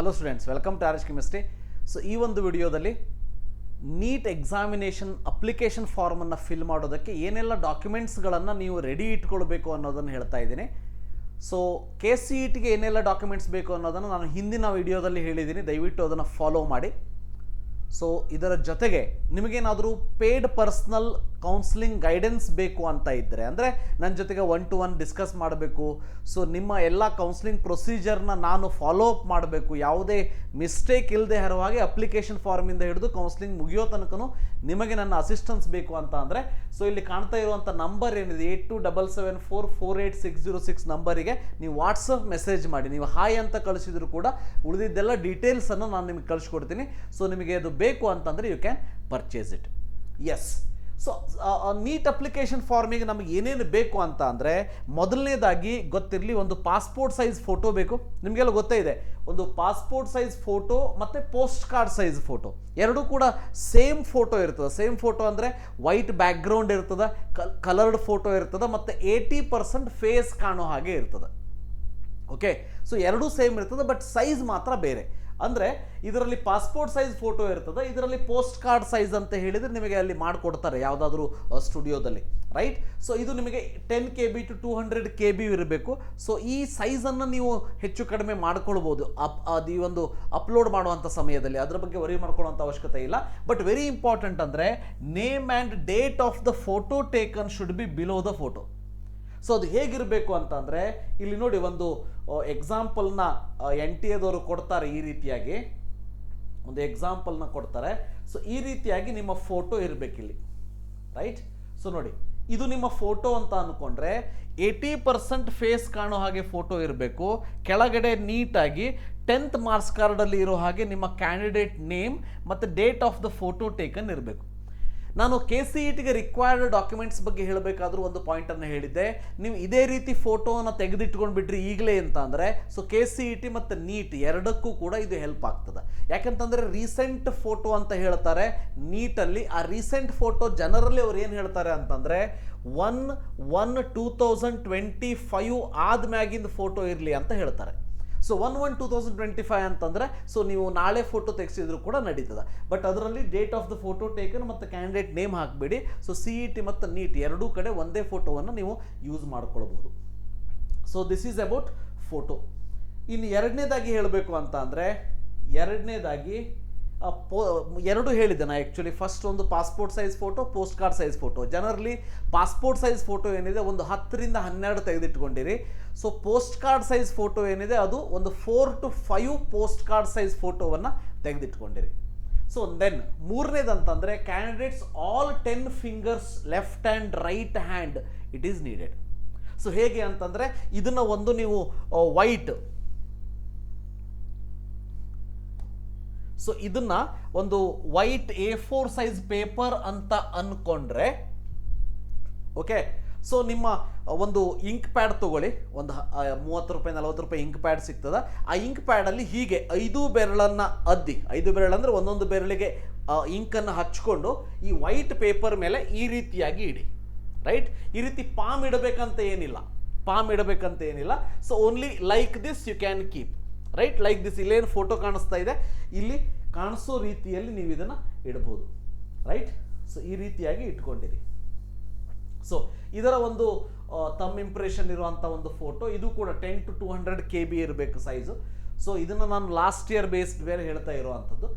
Hello students welcome to RS chemistry so ಈ ಒಂದು ವಿಡಿಯೋದಲ್ಲಿ ನೀಟ್ ಎಕ್ಸಾಮಿನೇಷನ್ ಅಪ್ಲಿಕೇಶನ್ ಫಾರ್ಮನ್ನು ಫಿಲ್ ಮಾಡೋದಕ್ಕೆ ಏನೆಲ್ಲ ಡಾಕ್ಯುಮೆಂಟ್ಸ್ಗಳನ್ನು ನೀವು ರೆಡಿ ಇಟ್ಕೊಳ್ಬೇಕು ಅನ್ನೋದನ್ನು ಹೇಳ್ತಾ ಇದ್ದೀನಿ. ಸೊ ಕೆ ಸಿ ಇ ಟಿಗೆ ಏನೆಲ್ಲ ಡಾಕ್ಯುಮೆಂಟ್ಸ್ ಬೇಕು ಅನ್ನೋದನ್ನು ನಾನು ಹಿಂದಿನ ವಿಡಿಯೋದಲ್ಲಿ ಹೇಳಿದ್ದೀನಿ. ದಯವಿಟ್ಟು ಅದನ್ನು ಫಾಲೋ ಮಾಡಿ. ಸೊ ಇದರ ಜೊತೆಗೆ ನಿಮಗೇನಾದರೂ ಪೇಯ್ಡ್ ಪರ್ಸ್ನಲ್ ಕೌನ್ಸಿಲಿಂಗ್ ಗೈಡೆನ್ಸ್ ಬೇಕು ಅಂತ ಇದ್ದರೆ ಅಂದರೆ ನನ್ನ ಜೊತೆಗೆ ಒನ್ ಟು ಒನ್ ಡಿಸ್ಕಸ್ ಮಾಡಬೇಕು. ಸೊ ನಿಮ್ಮ ಎಲ್ಲ ಕೌನ್ಸಿಲಿಂಗ್ ಪ್ರೊಸೀಜರ್ನ ನಾನು ಫಾಲೋ ಅಪ್ ಮಾಡಬೇಕು. ಯಾವುದೇ ಮಿಸ್ಟೇಕ್ ಇಲ್ಲದೆ ಹರವಾಗಿ ಅಪ್ಲಿಕೇಶನ್ ಫಾರ್ಮಿಂದ ಹಿಡಿದು ಕೌನ್ಸಿಲಿಂಗ್ ಮುಗಿಯೋ ತನಕನು ನಿಮಗೆ ನನ್ನ ಅಸಿಸ್ಟೆನ್ಸ್ ಬೇಕು ಅಂತ ಅಂದರೆ ಸೊ ಇಲ್ಲಿ ಕಾಣ್ತಾ ಇರುವಂಥ ನಂಬರ್ ಏನಿದೆ eight two double seven four four eight six zero six ನಂಬರಿಗೆ ನೀವು ವಾಟ್ಸಪ್ ಮೆಸೇಜ್ ಮಾಡಿ. ನೀವು ಹಾಯ್ ಅಂತ ಕಳಿಸಿದ್ರು ಕೂಡ ಉಳಿದಿದ್ದೆಲ್ಲ ಡೀಟೇಲ್ಸನ್ನು ನಾನು ನಿಮಗೆ ಕಳಿಸ್ಕೊಡ್ತೀನಿ. ಸೊ ನಿಮಗೆ ಅದು ಬೇಕು ಅಂತಂದರೆ you can purchase it yes so NEET application ಫಾರ್ಮಿಗೆ ನಮಗೆ ಏನೇನು ಬೇಕು ಅಂತ ಅಂದರೆ ಮೊದಲನೇದಾಗಿ ಗೊತ್ತಿರಲಿ ಒಂದು ಪಾಸ್ಪೋರ್ಟ್ ಸೈಜ್ ಫೋಟೋ ಬೇಕು. ನಿಮಗೆಲ್ಲ ಗೊತ್ತೇ ಇದೆ. ಒಂದು ಪಾಸ್ಪೋರ್ಟ್ ಸೈಜ್ ಫೋಟೋ ಮತ್ತು ಪೋಸ್ಟ್ ಕಾರ್ಡ್ ಸೈಜ್ ಫೋಟೋ ಎರಡೂ ಕೂಡ ಸೇಮ್ ಫೋಟೋ ಇರ್ತದೆ. ಸೇಮ್ ಫೋಟೋ ಅಂದರೆ ವೈಟ್ ಬ್ಯಾಕ್ಗ್ರೌಂಡ್ ಇರ್ತದೆ ಕಲರ್ಡ್ ಫೋಟೋ ಇರ್ತದೆ, ಮತ್ತು ಏಯ್ಟಿ ಪರ್ಸೆಂಟ್ ಫೇಸ್ ಕಾಣೋ ಹಾಗೆ ಇರ್ತದೆ. ಓಕೆ ಸೊ ಎರಡೂ ಸೇಮ್ ಇರ್ತದೆ ಬಟ್ ಸೈಜ್ ಮಾತ್ರ ಬೇರೆ. ಅಂದರೆ ಇದರಲ್ಲಿ ಪಾಸ್ಪೋರ್ಟ್ ಸೈಜ್ ಫೋಟೋ ಇರ್ತದೆ, ಇದರಲ್ಲಿ ಪೋಸ್ಟ್ ಕಾರ್ಡ್ ಸೈಜ್ ಅಂತ ಹೇಳಿದರೆ ನಿಮಗೆ ಅಲ್ಲಿ ಮಾಡಿಕೊಡ್ತಾರೆ ಯಾವುದಾದ್ರೂ ಸ್ಟುಡಿಯೋದಲ್ಲಿ ರೈಟ್ ಸೊ ಇದು ನಿಮಗೆ ten K B to two hundred K B ಇರಬೇಕು. ಸೊ ಈ ಸೈಜನ್ನು ನೀವು ಹೆಚ್ಚು ಕಡಿಮೆ ಮಾಡ್ಕೊಳ್ಬೋದು, ಅಪ್, ಅದು ಈ ಒಂದು ಅಪ್ಲೋಡ್ ಮಾಡುವಂಥ ಸಮಯದಲ್ಲಿ. ಅದರ ಬಗ್ಗೆ ವರಿ ಮಾಡ್ಕೊಳ್ಳುವಂಥ ಅವಶ್ಯಕತೆ ಇಲ್ಲ. ಬಟ್ ವೆರಿ ಇಂಪಾರ್ಟೆಂಟ್ ಅಂದರೆ name and date of the photo taken should be below the photo so ಅದು ಹೇಗಿರಬೇಕು ಅಂತಂದರೆ, ಇಲ್ಲಿ ನೋಡಿ ಒಂದು ಎಕ್ಸಾಂಪಲ್ನ ಎನ್ ಟಿ ಎದವರು ಕೊಡ್ತಾರೆ ಈ ರೀತಿಯಾಗಿ. ಒಂದು ಎಕ್ಸಾಂಪಲ್ನ ಕೊಡ್ತಾರೆ. ಸೊ ಈ ರೀತಿಯಾಗಿ ನಿಮ್ಮ ಫೋಟೋ ಇರಬೇಕಿಲ್ಲಿ. ರೈಟ್ ಸೊ ನೋಡಿ, ಇದು ನಿಮ್ಮ ಫೋಟೋ ಅಂತ ಅಂದ್ಕೊಂಡ್ರೆ ಏಯ್ಟಿ ಪರ್ಸೆಂಟ್ ಫೇಸ್ ಕಾಣೋ ಹಾಗೆ ಫೋಟೋ ಇರಬೇಕು. ಕೆಳಗಡೆ ನೀಟಾಗಿ ಟೆಂತ್ ಮಾರ್ಕ್ಸ್ ಕಾರ್ಡಲ್ಲಿ ಇರೋ ಹಾಗೆ ನಿಮ್ಮ ಕ್ಯಾಂಡಿಡೇಟ್ ನೇಮ್ ಮತ್ತು date of the photo taken ಇರಬೇಕು. ನಾನು ಕೆ ಸಿ ಇ ಟಿಗೆ ರಿಕ್ವೈರ್ಡ್ ಡಾಕ್ಯುಮೆಂಟ್ಸ್ ಬಗ್ಗೆ ಹೇಳಬೇಕಾದ್ರೂ ಒಂದು ಪಾಯಿಂಟನ್ನು ಹೇಳಿದ್ದೆ. ನೀವು ಇದೇ ರೀತಿ ಫೋಟೋನ ತೆಗೆದಿಟ್ಕೊಂಡು ಬಿಟ್ರಿ ಈಗಲೇ ಅಂತ ಅಂದರೆ so K C E T ಮತ್ತು ನೀಟ್ ಎರಡಕ್ಕೂ ಕೂಡ ಇದು ಹೆಲ್ಪ್ ಆಗ್ತದೆ. ಯಾಕಂತಂದರೆ ರೀಸೆಂಟ್ ಫೋಟೋ ಅಂತ ಹೇಳ್ತಾರೆ. ನೀಟಲ್ಲಿ ಆ ರೀಸೆಂಟ್ ಫೋಟೋ ಜನರಲ್ಲಿ ಅವ್ರು ಏನು ಹೇಳ್ತಾರೆ ಅಂತಂದರೆ one one two thousand twenty five ಆದ ಮ್ಯಾಗಿಂದು ಫೋಟೋ ಇರಲಿ ಅಂತ ಹೇಳ್ತಾರೆ. So one one two thousand twenty five ಅಂತಂದರೆ ಸೊ ನೀವು ನಾಳೆ ಫೋಟೋ ತೆಗೆಸಿದ್ರು ಕೂಡ ನಡೀತದೆ. ಬಟ್ ಅದರಲ್ಲಿ date of the photo taken ಮತ್ತು ಕ್ಯಾಂಡಿಡೇಟ್ ನೇಮ್ ಹಾಕಬೇಡಿ. ಸೊ ಸಿ ಇ ಟಿ ಮತ್ತು ನೀಟ್ ಎರಡೂ ಕಡೆ ಒಂದೇ ಫೋಟೋವನ್ನು ನೀವು ಯೂಸ್ ಮಾಡ್ಕೊಳ್ಬೋದು. So this is about photo ಇನ್ನು ಎರಡನೇದಾಗಿ ಹೇಳಬೇಕು ಅಂತ ಅಂದರೆ ಎರಡನೇದಾಗಿ ಪೋ, ಎರಡು ಹೇಳಿದ್ದೆ ನಾ ಆ್ಯಕ್ಚುಲಿ ಫಸ್ಟ್ ಒಂದು passport size photo post card size photo generally passport size photo ಏನಿದೆ ಒಂದು ಹತ್ತರಿಂದ ಹನ್ನೆರಡು ತೆಗೆದಿಟ್ಕೊಂಡಿರಿ. So post card size photo ಏನಿದೆ ಅದು ಒಂದು four to five post card size ಫೋಟೋವನ್ನು ತೆಗೆದಿಟ್ಕೊಂಡಿರಿ. So then ಮೂರನೇದಂತಂದರೆ candidates all ten fingers left and right hand it is needed so ಹೇಗೆ ಅಂತಂದರೆ ಇದನ್ನು ಒಂದು ನೀವು ವೈಟ್ ಸೊ ಇದನ್ನ ಒಂದು white A four size paper ಅಂತ ಅನ್ಕೊಂಡ್ರೆ ಓಕೆ ಸೊ ನಿಮ್ಮ ಒಂದು ಇಂಕ್ ಪ್ಯಾಡ್ ತಗೊಳ್ಳಿ. ಒಂದು ಮೂವತ್ತು ರೂಪಾಯಿ, ನಲವತ್ತು ರೂಪಾಯಿ ಇಂಕ್ ಪ್ಯಾಡ್ ಸಿಗ್ತದ. ಆ ಇಂಕ್ ಪ್ಯಾಡಲ್ಲಿ ಹೀಗೆ ಐದು ಬೆರಳನ್ನು ಅದ್ದಿ. ಐದು ಬೆರಳು ಅಂದರೆ ಒಂದೊಂದು ಬೆರಳಿಗೆ ಇಂಕನ್ನು ಹಚ್ಕೊಂಡು ಈ ವೈಟ್ ಪೇಪರ್ ಮೇಲೆ ಈ ರೀತಿಯಾಗಿ ಇಡಿ. ರೈಟ್ ಈ ರೀತಿ ಪಾಮ್ ಇಡಬೇಕಂತ ಏನಿಲ್ಲ. ಪಾಮ್ ಇಡಬೇಕಂತ ಏನಿಲ್ಲ. So only like this you can keep right like this ಇಲ್ಲೇನು ಫೋಟೋ ಕಾಣಿಸ್ತಾ ಇದೆ? ಇಲ್ಲಿ ಕಾಣಿಸೋ ರೀತಿಯಲ್ಲಿ ನೀವು ಇದನ್ನು ಇಡ್ಬೋದು. ರೈಟ್ ಸೊ ಈ ರೀತಿಯಾಗಿ ಇಟ್ಕೊಂಡಿರಿ. ಸೊ ಇದರ ಒಂದು ತಮ್ಮ ಇಂಪ್ರೆಷನ್ ಇರುವಂಥ ಒಂದು ಫೋಟೋ ಇದು ಕೂಡ ten to two hundred K B ಇರಬೇಕು ಸೈಜು ಸೊ ಇದನ್ನು ನಾನು ಲಾಸ್ಟ್ ಇಯರ್ ಬೇಸ್ಡ್ ಮೇಲೆ ಹೇಳ್ತಾ ಇರುವಂಥದ್ದು